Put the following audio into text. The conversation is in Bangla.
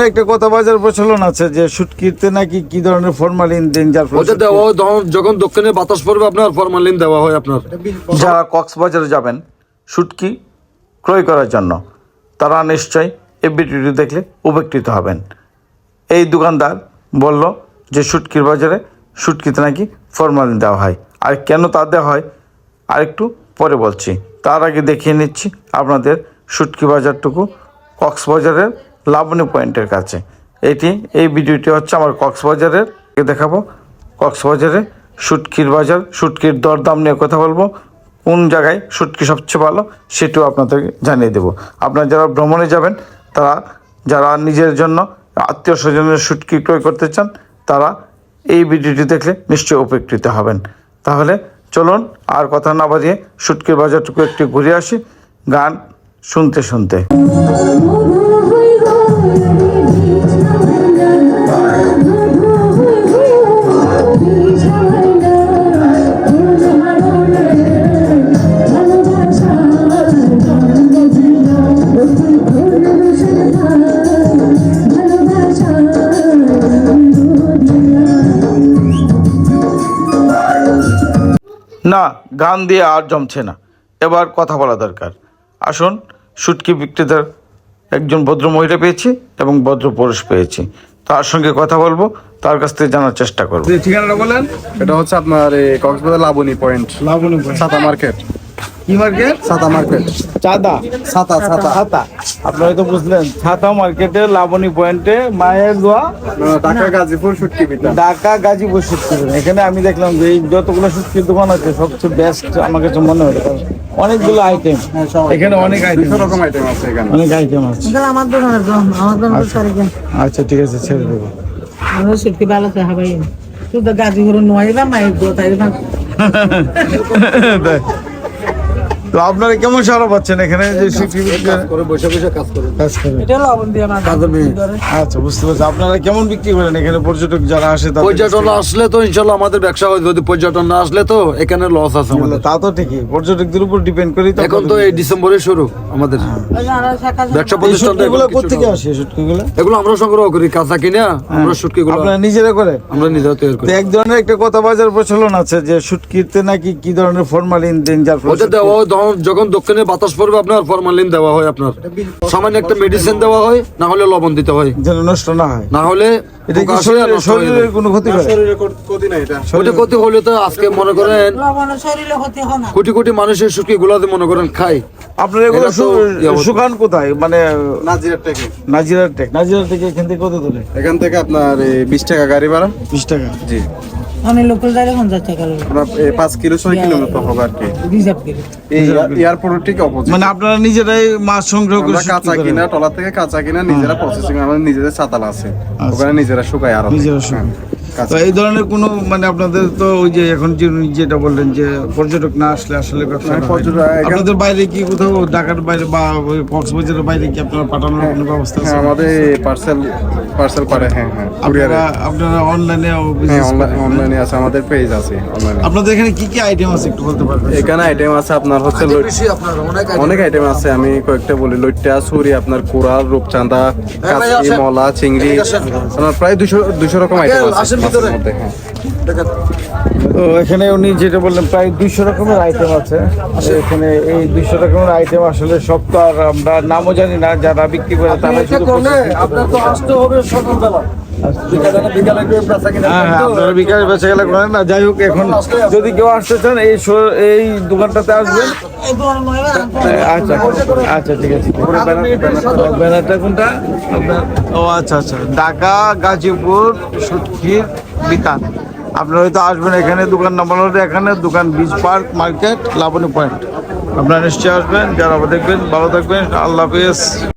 একটা কথা বাজার প্রচলন আছে যে শুটকিতে নাকি কি ধরনের ফরমালিন দেন যার ফলে ওটা দেওয়া হয় যখন দক্ষিণে বাতাস পড়বে আপনার ফরমালিন দেওয়া হয় আপনার। যারা কক্সবাজারে যাবেন শুটকি ক্রয় করার জন্য তারা নিশ্চয়ই এই ভিডিওটি দেখলে উপকৃত হবেন। এই দোকানদার বলল যে শুটকির বাজারে শুটকিতে নাকি ফরমালিন দেওয়া হয়। আর কেন তা দেওয়া হয়? আরেকটু পরে বলছি। তার আগে দেখিয়ে নিচ্ছি আপনাদের শুটকি বাজারটুকু কক্সবাজারের লাবণী পয়েন্টের কাছে। এটি, এই ভিডিওটি হচ্ছে আমার কক্সবাজারের। দেখাবো। কক্সবাজারে শুটকির বাজার, শুটকির দরদাম নিয়ে কথা বলব। কোন জায়গায় শুটকি সবচেয়ে ভালো, সেটিও আপনাদেরকে জানিয়ে দেবো। আপনারা যারা ভ্রমণে যাবেন, তারা, যারা নিজের জন্য, আত্মীয় স্বজনের শুটকি ক্রয় করতে চান, তারা এই ভিডিওটি দেখলে নিশ্চয়ই উপকৃত হবেন। তাহলে চলুন, আর কথা না বাজিয়ে শুটকির বাজারটুকু একটু ঘুরে আসি। গান শুনতে শুনতে। না গান দিয়ে আর জমছে না। এবার কথা বলা দরকার। আসুন শুটকি বিক্রেতার একজন ভদ্র মহিলা পেয়েছি এবং ভদ্র পুরুষ পেয়েছি। তার সঙ্গে কথা বলব তার কাছ থেকে জানার চেষ্টা করব। ঠিকানাটা বলেন। এটা হচ্ছে আপনার এই কক্সবাজার লাবণী পয়েন্ট। লাবণী ছাতা মার্কেট। কি মার্কেট? ছাতা মার্কেট। চাঁদা। ছাতা ছাতা ছাতা আপনারা তো বুঝলেন ছাতা মার্কেটে লাবণী পয়েন্টে মায়ের দোয়া। ঢাকা গাজীপুর সুটকি বিটা ঢাকা গাজীপুর দোকান। এখানে আমি দেখলাম যে এই যতগুলো শুটকির দোকান আছে সবচেয়ে বেস্ট আমার কাছে মনে হলো কারণ অনেকগুলো আইটেম এখানে অনেক আইটেম রকম আইটেম আছে এখানে। অনেক আইটেম আছে। আমার দোকানের আমার দোকানের আচ্ছা ঠিক আছে ছেড়ে দেবো। আমরা সত্যি ভালো হাবাই শুধু গাজীপুর নোয়াইবা মায়ের দো তাই না? তো আপনারা কেমন সারা পাচ্ছেন এখানে? যে করে? করে বসে বসে কাজ করে। কাজ করে। এটা লবণ দিয়ে আমার আচ্ছা বুঝতে পারছি। আপনারা কেমন বিক্রি করেন এখানে? পর্যটক যারা আসে আসলে তো ইনশাল্লাহ আমাদের ব্যবসা হয়। যদি পর্যটন না আসলে তো এখানে লস আছে আমাদের। তা তো ঠিকই। পর্যটকদের উপর ডিপেন্ড করি এখন তো এই ডিসেম্বরে শুরু আমাদের। ব্যবসা প্রতিষ্ঠানটা শুটকিগুলো এখন কিছু কোথেকে আসে শুটকিগুলো? এগুলো আমরা সংগ্রহ করি কাঁচা কিনা আমরা শুটকি গুলো আপনারা নিজেরা করে? আমরা নিজেরা তৈরি করি। এক ধরনের একটা কথা বাজার প্রচলন আছে যে শুটকিতে নাকি কি ধরনের ফরমালিন দেন যার ফলে যখন দক্ষিণে বাতাস পড়বে আপনার ফরমালিন দেওয়া হয় আপনার। সামান্য একটা মেডিসিন দেওয়া হয় না হলে লবণ দিতে হয়। যেন নষ্ট না হয়। না হলে শরীরের কোনো ক্ষতি করে? শরীরে ক্ষতি না এটা। ওটা ক্ষতি হলে তো আজকে মনে করেন হয় কোটি কোটি মানুষের শুটকি গুলাতে মনে করেন খায়। আপনার এগুলো। শুকান কোথায়? মানে নাজিরার থেকে। নাজিরার টেক নাজিরার থেকে এখান থেকে কত দূরে? এখান থেকে আপনার বিশ টাকা গাড়ি ভাড়া। বিশ টাকা। জি। অনেক লোক যাইলে পঞ্চাশ টাকা লাগবে আপনার পাঁচ কিলো ছয় কিলোমিটার হবে আর কি? রিজার্ভ করে এই এয়ারপোর্টের ঠিক অপোজিট মানে আপনারা নিজেরাই মাছ সংগ্রহ করে আমরা কাঁচা করেন? কিনা টলা থেকে কাঁচা কিনা নিজেরা প্রসেসিং আমাদের নিজেদের চাতাল আছে। ওখানে নিজেরা শুকায় আর। নিজেরা শুকায়। তো এই ধরনের কোনো মানে আপনাদের তো ওই যে এখন যেটা বললেন যে পর্যটক না আসলে আসলে ব্যবসা মানে হয়। আপনাদের বাইরে কি কোথাও ঢাকার বাইরে বা ওই কক্সবাজারের বাইরে কি আপনারা পাঠানোর কোনো ব্যবস্থা আছে? হ্যাঁ আমাদের পার্সেল পার্সেল করে হ্যাঁ হ্যাঁ আপনারা আপনারা অনলাইনে হ্যাঁ অনলাইনে আছে আমাদের পেজ আছে অনলাইনে আপনাদের এখানে কি কি আইটেম আছে একটু বলতে পারবেন? এখানে আইটেম আছে আপনার হচ্ছে অনেক আইটেম আছে। আমি কয়েকটা বলি। লইট্টা ছুরি আপনার কোরাল রূপচাঁদা আসেন। মলা চিংড়ি আপনার প্রায় দুশো দুশো রকম আইটেম আছে। মাছের মধ্যে, হ্যাঁ। তো এখানে উনি যেটা বললেন প্রায় দুইশো রকমের আইটেম আছে। এখানে এই দুইশো রকমের আইটেম আসলে সব তো আর আমরা নামও জানি না যারা বিক্রি করে তারা শুধু আপনার তো আসতে হবে সকালবেলা। বিকালে বিকালে বেচা হ্যাঁ হ্যাঁ আপনারা গেলে করেন না যাই হোক এখন যদি কেউ আসতে চান এই এই দোকানটাতে আসবেন। আচ্ছা আচ্ছা ঠিক আছে ব্যানারটা কোনটা? ও আচ্ছা আচ্ছা ঢাকা গাজীপুর সুটকির বিতান। আপনারা হয়তো আসবেন এখানে দোকান নাম্বার হলো এখানে দোকান beach park market Laboni point. আপনারা নিশ্চয়ই আসবেন যারা দেখবেন ভালো থাকবেন আল্লাহ হাফেজ।